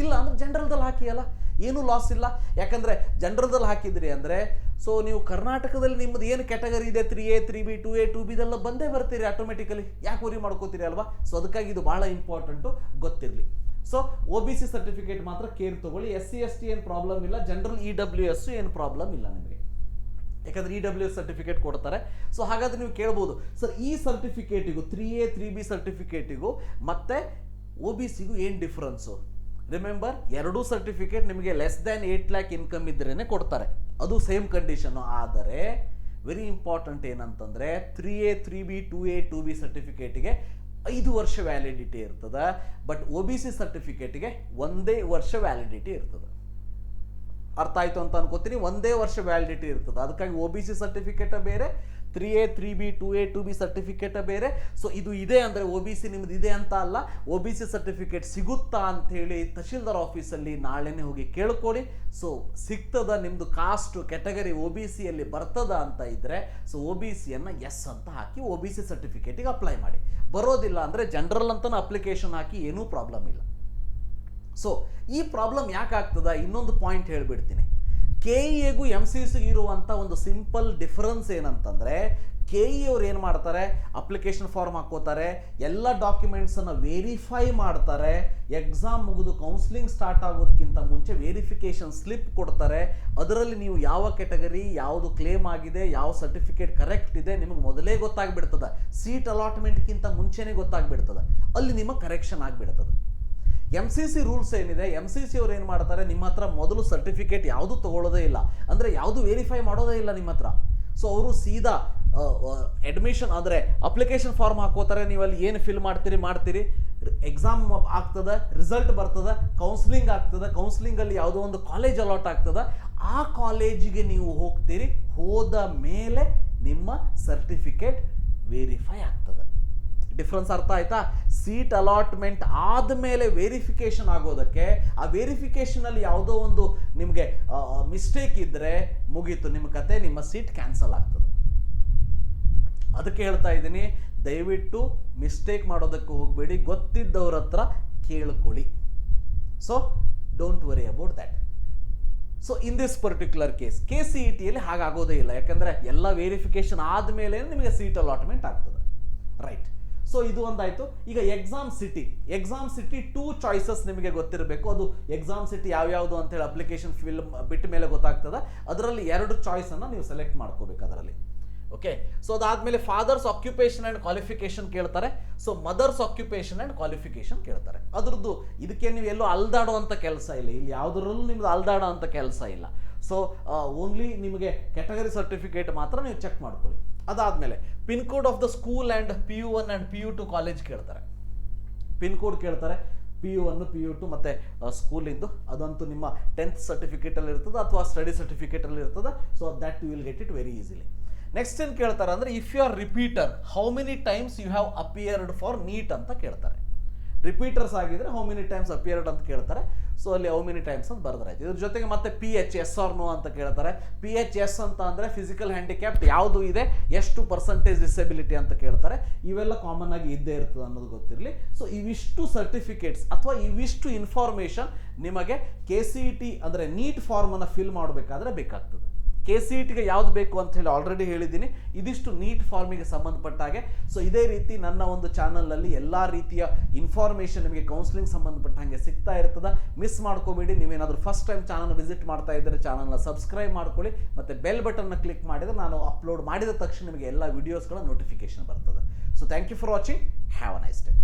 ಇಲ್ಲ ಅಂದ್ರೆ ಜನರಲ್ದಲ್ಲಿ ಹಾಕಿ ಅಲ್ಲ, ಏನೂ ಲಾಸ್ ಇಲ್ಲ. ಯಾಕಂದರೆ ಜನರಲ್ದಲ್ಲಿ ಹಾಕಿದ್ರಿ ಅಂದರೆ ಸೊ ನೀವು ಕರ್ನಾಟಕದಲ್ಲಿ ನಿಮ್ಮದು ಏನು ಕ್ಯಾಟಗರಿ ಇದೆ? Three A three B two A two ಬಿದೆಲ್ಲ ಬಂದೇ ಬರ್ತೀರಿ ಆಟೋಮೆಟಿಕಲಿ ಯಾಕೆ ಊರಿ ಮಾಡ್ಕೋತೀರಿ ಅಲ್ವಾ? ಸೊ ಅದಕ್ಕಾಗಿ ಇದು ಭಾಳ ಇಂಪಾರ್ಟೆಂಟು ಗೊತ್ತಿರಲಿ. So O B C certificate ಮಾತ್ರ ಕೇರ್ ತಗೊಳ್ಳಿ. ಎಸ್ ಸಿ ಎಸ್ ಟಿ ಏನು ಪ್ರಾಬ್ಲಮ್ ಇಲ್ಲ. ಜನರಲ್ ಇ ಡಬ್ಲ್ಯೂ ಎಸ್ ಏನು ಪ್ರಾಬ್ಲಮ್ ಇಲ್ಲ ನಿಮಗೆ. ಯಾಕಂದ್ರೆ ಇ ಡಬ್ಲ್ಯೂ ಎಸ್ ಸರ್ಟಿಫಿಕೇಟ್ ಕೊಡ್ತಾರೆ. ಸೊ ಹಾಗಾದ್ರೆ ನೀವು ಕೇಳ್ಬೋದು. ಸರ್ ಈ ಸರ್ಟಿಫಿಕೇಟಿಗೂ ತ್ರೀ ಎ ತ್ರೀ ಬಿ ಸರ್ಟಿಫಿಕೇಟಿಗೂ ಮತ್ತೆ ಒ ಬಿ ಸಿಗೂ ಏನು ಡಿಫ್ರೆನ್ಸು ರಿಮೆಂಬರ್ ಎರಡೂ ಸರ್ಟಿಫಿಕೇಟ್ ನಿಮಗೆ less than eight lakh income ಇದ್ರೇ ಕೊಡ್ತಾರೆ. ಅದು ಸೇಮ್ ಕಂಡೀಷನ್ನು ಆದರೆ ವೆರಿ ಇಂಪಾರ್ಟೆಂಟ್ ಏನಂತಂದರೆ three A three B two A two B ಸರ್ಟಿಫಿಕೇಟಿಗೆ ಐದು ವರ್ಷ ವ್ಯಾಲಿಡಿಟಿ ಇರ್ತದೆ ಬಟ್ ಒ ಬಿ ಸಿ ಸರ್ಟಿಫಿಕೇಟ್ಗೆ ಒಂದೇ ವರ್ಷ ವ್ಯಾಲಿಡಿಟಿ ಇರ್ತದೆ. ಅರ್ಥ ಆಯಿತು ಅಂತ ಅನ್ಕೋತೀನಿ. ಒಂದೇ ವರ್ಷ ವ್ಯಾಲಿಡಿಟಿ ಇರ್ತದೆ. ಅದಕ್ಕಾಗಿ ಒ ಬಿ ಸಿ ಸರ್ಟಿಫಿಕೇಟ ಬೇರೆ three A three B two A two B certificate ಬೇರೆ. ಸೊ ಇದು ಇದೆ ಅಂದರೆ ಒ ಬಿ ಸಿ ನಿಮ್ದು ಇದೆ ಅಂತ ಅಲ್ಲ. ಒ ಬಿ ಸಿ ಸರ್ಟಿಫಿಕೇಟ್ ಸಿಗುತ್ತಾ ಅಂಥೇಳಿ ತಹಶೀಲ್ದಾರ್ ಆಫೀಸಲ್ಲಿ ನಾಳೆನೇ ಹೋಗಿ ಕೇಳ್ಕೊಳ್ಳಿ. ಸೊ ಸಿಗ್ತದ ನಿಮ್ಮದು ಕಾಸ್ಟ್ ಕೆಟಗರಿ ಒ ಬಿ ಸಿಯಲ್ಲಿ ಬರ್ತದ ಅಂತ ಇದ್ದರೆ ಸೊ ಒ ಬಿ ಸಿಯನ್ನು ಎಸ್ ಅಂತ ಹಾಕಿ ಒ ಬಿ ಸಿ ಸರ್ಟಿಫಿಕೇಟಿಗೆ ಅಪ್ಲೈ ಮಾಡಿ. ಬರೋದಿಲ್ಲ ಅಂದರೆ ಜನರಲ್ ಅಂತಲೂ ಅಪ್ಲಿಕೇಶನ್ ಹಾಕಿ ಏನೂ ಪ್ರಾಬ್ಲಮ್ ಇಲ್ಲ. ಸೊ ಈ ಪ್ರಾಬ್ಲಮ್ ಯಾಕೆ ಆಗ್ತದ? ಇನ್ನೊಂದು ಪಾಯಿಂಟ್ ಹೇಳಿಬಿಡ್ತೀನಿ. ಕೆ ಇಗೂ ಎಂ ಸಿ ಸಿಗೆ ಇರುವಂಥ ಒಂದು ಸಿಂಪಲ್ ಡಿಫರೆನ್ಸ್ ಏನಂತಂದರೆ ಕೆ ಇ ಅವ್ರು ಏನು ಮಾಡ್ತಾರೆ? ಅಪ್ಲಿಕೇಶನ್ ಫಾರ್ಮ್ ಹಾಕೋತಾರೆ ಎಲ್ಲ ಡಾಕ್ಯುಮೆಂಟ್ಸನ್ನು ವೆರಿಫೈ ಮಾಡ್ತಾರೆ ಎಕ್ಸಾಮ್ ಮುಗಿದು ಕೌನ್ಸಿಲಿಂಗ್ ಸ್ಟಾರ್ಟ್ ಆಗೋದಕ್ಕಿಂತ ಮುಂಚೆ ವೆರಿಫಿಕೇಷನ್ ಸ್ಲಿಪ್ ಕೊಡ್ತಾರೆ. ಅದರಲ್ಲಿ ನೀವು ಯಾವ ಕೆಟಗರಿ ಯಾವುದು ಕ್ಲೇಮ್ ಆಗಿದೆ, ಯಾವ ಸರ್ಟಿಫಿಕೇಟ್ ಕರೆಕ್ಟ್ ಇದೆ ನಿಮಗೆ ಮೊದಲೇ ಗೊತ್ತಾಗ್ಬಿಡ್ತದೆ. ಸೀಟ್ ಅಲಾಟ್ಮೆಂಟ್ಗಿಂತ ಮುಂಚೆನೇ ಗೊತ್ತಾಗ್ಬಿಡ್ತದೆ. ಅಲ್ಲಿ ನಿಮಗೆ ಕರೆಕ್ಷನ್ ಆಗಿಬಿಡ್ತದೆ. ಎಂ ಸಿ ಸಿ ರೂಲ್ಸ್ ಏನಿದೆ ಎಂ ಸಿ ಸಿ ಅವ್ರು ಏನು ಮಾಡ್ತಾರೆ, ನಿಮ್ಮ ಹತ್ರ ಮೊದಲು ಸರ್ಟಿಫಿಕೇಟ್ ಯಾವುದು ತಗೊಳ್ಳೋದೇ ಇಲ್ಲ. ಅಂದರೆ ಯಾವುದು ವೆರಿಫೈ ಮಾಡೋದೇ ಇಲ್ಲ ನಿಮ್ಮ ಹತ್ರ. ಸೊ ಅವರು ಸೀದಾ ಅಡ್ಮಿಷನ್ ಅಂದರೆ ಅಪ್ಲಿಕೇಶನ್ ಫಾರ್ಮ್ ಹಾಕೋತಾರೆ ನೀವು ಅಲ್ಲಿ ಏನು ಫಿಲ್ ಮಾಡ್ತೀರಿ ಮಾಡ್ತೀರಿ. ಎಕ್ಸಾಮ್ ಆಗ್ತದೆ ರಿಸಲ್ಟ್ ಬರ್ತದೆ ಕೌನ್ಸಿಲಿಂಗ್ ಆಗ್ತದೆ ಕೌನ್ಸಿಲಿಂಗಲ್ಲಿ ಯಾವುದೋ ಒಂದು ಕಾಲೇಜ್ ಅಲಾಟ್ ಆಗ್ತದೆ. ಆ ಕಾಲೇಜಿಗೆ ನೀವು ಹೋಗ್ತೀರಿ, ಹೋದ ಮೇಲೆ ನಿಮ್ಮ ಸರ್ಟಿಫಿಕೇಟ್ ವೆರಿಫೈ ಆಗ್ತದೆ. ಡಿಫ್ರೆನ್ಸ್ ಅರ್ಥ ಆಯ್ತಾ? ಸೀಟ್ ಅಲಾಟ್ಮೆಂಟ್ ಆದಮೇಲೆ ವೆರಿಫಿಕೇಶನ್ ಆಗೋದಕ್ಕೆ ಆ ವೆರಿಫಿಕೇಷನಲ್ಲಿ ಯಾವುದೋ ಒಂದು ನಿಮಗೆ ಮಿಸ್ಟೇಕ್ ಇದ್ದರೆ ಮುಗೀತು. ನಿಮ್ಮ ಕತೆ, ನಿಮ್ಮ ಸೀಟ್ ಕ್ಯಾನ್ಸಲ್ ಆಗ್ತದೆ. ಅದಕ್ಕೆ ಹೇಳ್ತಾ ಇದ್ದೀನಿ, ದಯವಿಟ್ಟು ಮಿಸ್ಟೇಕ್ ಮಾಡೋದಕ್ಕೆ ಹೋಗಬೇಡಿ. ಗೊತ್ತಿದ್ದವ್ರ ಹತ್ರ ಕೇಳ್ಕೊಳ್ಳಿ. So don't worry about that so in this particular case K C E ಟಿಯಲ್ಲಿ ಹಾಗಾಗೋದೇ ಇಲ್ಲ. ಯಾಕಂದರೆ ಎಲ್ಲ ವೆರಿಫಿಕೇಶನ್ ಆದಮೇಲೆ ನಿಮಗೆ ಸೀಟ್ ಅಲಾಟ್ಮೆಂಟ್ ಆಗ್ತದೆ. ರೈಟ್ ಸೊ ಇದು ಒಂದಾಯಿತು. ಈಗ exam city exam city two choices ನಿಮಗೆ ಗೊತ್ತಿರಬೇಕು. ಅದು ಎಕ್ಸಾಮ್ ಸಿಟಿ ಯಾವ್ಯಾವುದು ಅಂತೇಳಿ ಅಪ್ಲಿಕೇಶನ್ ಫಿಲ್ ಬಿಟ್ಟ ಮೇಲೆ ಗೊತ್ತಾಗ್ತದೆ. ಅದರಲ್ಲಿ ಎರಡು ಚಾಯ್ಸನ್ನು ನೀವು ಸೆಲೆಕ್ಟ್ ಮಾಡ್ಕೋಬೇಕು ಅದರಲ್ಲಿ. ಓಕೆ ಸೊ ಅದಾದಮೇಲೆ ಫಾದರ್ಸ್ ಆಕ್ಯುಪೇಷನ್ ಆ್ಯಂಡ್ ಕ್ವಾಲಿಫಿಕೇಶನ್ ಕೇಳ್ತಾರೆ. So mother's occupation and qualification ಕೇಳ್ತಾರೆ. ಅದ್ರದ್ದು ಇದಕ್ಕೆ ನೀವು ಎಲ್ಲೂ ಅಲ್ದಾಡುವಂಥ ಕೆಲಸ ಇಲ್ಲ. ಇಲ್ಲಿ ಯಾವುದರಲ್ಲೂ ನಿಮ್ದು ಅಲ್ದಾಡೋ ಅಂತ ಕೆಲಸ ಇಲ್ಲ. ಸೊ ಓನ್ಲಿ ನಿಮಗೆ ಕ್ಯಾಟಗರಿ ಸರ್ಟಿಫಿಕೇಟ್ ಮಾತ್ರ ನೀವು ಚೆಕ್ ಮಾಡ್ಕೊಳ್ಳಿ. ಅದಾದಮೇಲೆ pin code of the school and P U one and P U two college ಕೇಳ್ತಾರೆ. ಪಿನ್ ಕೋಡ್ ಕೇಳ್ತಾರೆ P U one P U two ಮತ್ತು ಸ್ಕೂಲಿಂದು ಅದಂತೂ ನಿಮ್ಮ ಟೆಂತ್ ಸರ್ಟಿಫಿಕೇಟಲ್ಲಿ ಇರ್ತದೆ ಅಥವಾ ಸ್ಟಡಿ ಸರ್ಟಿಫಿಕೇಟಲ್ಲಿ ಇರ್ತದೆ? So that you will get it very easily next ಏನು ಕೇಳ್ತಾರೆ ಅಂದರೆ if you are repeater how many times you have appeared for NEET ಅಂತ ಕೇಳ್ತಾರೆ. ರಿಪೀಟರ್ಸ್ ಆಗಿದ್ರೆ ಹೌ ಮೆನಿ ಟೈಮ್ಸ್ ಅಪಿಯರ್ಡ್ ಅಂತ ಕೇಳ್ತಾರೆ. ಸೊ ಅಲ್ಲಿ ಹೌ ಮೆನಿ ಟೈಮ್ಸ್ ಅಂತ ಬರ್ದಾರಾಯ್ತು. ಇದ್ರ ಜೊತೆಗೆ ಮತ್ತೆ P H S R no ಅಂತ ಕೇಳ್ತಾರೆ. ಪಿ ಎಚ್ ಎಸ್ ಅಂತ ಅಂದರೆ ಫಿಸಿಕಲ್ ಹ್ಯಾಂಡಿಕ್ಯಾಪ್ಟ್ ಯಾವುದು ಇದೆ, ಎಷ್ಟು ಪರ್ಸೆಂಟೇಜ್ ಡಿಸೆಬಿಲಿಟಿ ಅಂತ ಕೇಳ್ತಾರೆ. ಇವೆಲ್ಲ ಕಾಮನ್ ಆಗಿ ಇದ್ದೇ ಇರ್ತದೆ ಅನ್ನೋದು ಗೊತ್ತಿರಲಿ. ಸೊ ಇವಿಷ್ಟು ಸರ್ಟಿಫಿಕೇಟ್ಸ್ ಅಥವಾ ಇವಿಷ್ಟು ಇನ್ಫಾರ್ಮೇಷನ್ ನಿಮಗೆ ಕೆ ಸಿ ಇ ಟಿ ಅಂದರೆ ನೀಟ್ ಫಾರ್ಮನ್ನು ಫಿಲ್ ಮಾಡಬೇಕಾದ್ರೆ ಬೇಕಾಗ್ತದೆ. ಕೆ ಸಿ ಇ ಟಿಗೆ ಯಾವ್ದು ಬೇಕು ಅಂತ ಹೇಳಿ ಆಲ್ರೆಡಿ ಹೇಳಿದ್ದೀನಿ. ಇದಿಷ್ಟು ನೀಟ್ ಫಾರ್ಮಿಗೆ ಸಂಬಂಧಪಟ್ಟ ಹಾಗೆ. ಸೊ ಇದೇ ರೀತಿ ನನ್ನ ಒಂದು ಚಾನಲ್ನಲ್ಲಿ ಎಲ್ಲ ರೀತಿಯ ಇನ್ಫಾರ್ಮೇಷನ್ ನಿಮಗೆ ಕೌನ್ಸಿಲಿಂಗ್ ಸಂಬಂಧಪಟ್ಟ ಹಾಗೆ ಸಿಗ್ತಾ ಇರ್ತದೆ. ಮಿಸ್ ಮಾಡ್ಕೋಬೇಡಿ. ನೀವೇನಾದರೂ ಫಸ್ಟ್ ಟೈಮ್ ಚಾನಲ್ ವಿಸಿಟ್ ಮಾಡ್ತಾ ಇದ್ದರೆ ಚಾನಲ್ನ ಸಬ್ಸ್ಕ್ರೈಬ್ ಮಾಡ್ಕೊಳ್ಳಿ. ಮತ್ತು ಬೆಲ್ ಬಟನ್ನ ಕ್ಲಿಕ್ ಮಾಡಿದರೆ ನಾನು ಅಪ್ಲೋಡ್ ಮಾಡಿದ ತಕ್ಷಣ ನಿಮಗೆ ಎಲ್ಲ ವಿಡಿಯೋಸ್ಗಳ ನೋಟಿಫಿಕೇಶನ್ ಬರ್ತದೆ. So thank you for watching have a nice day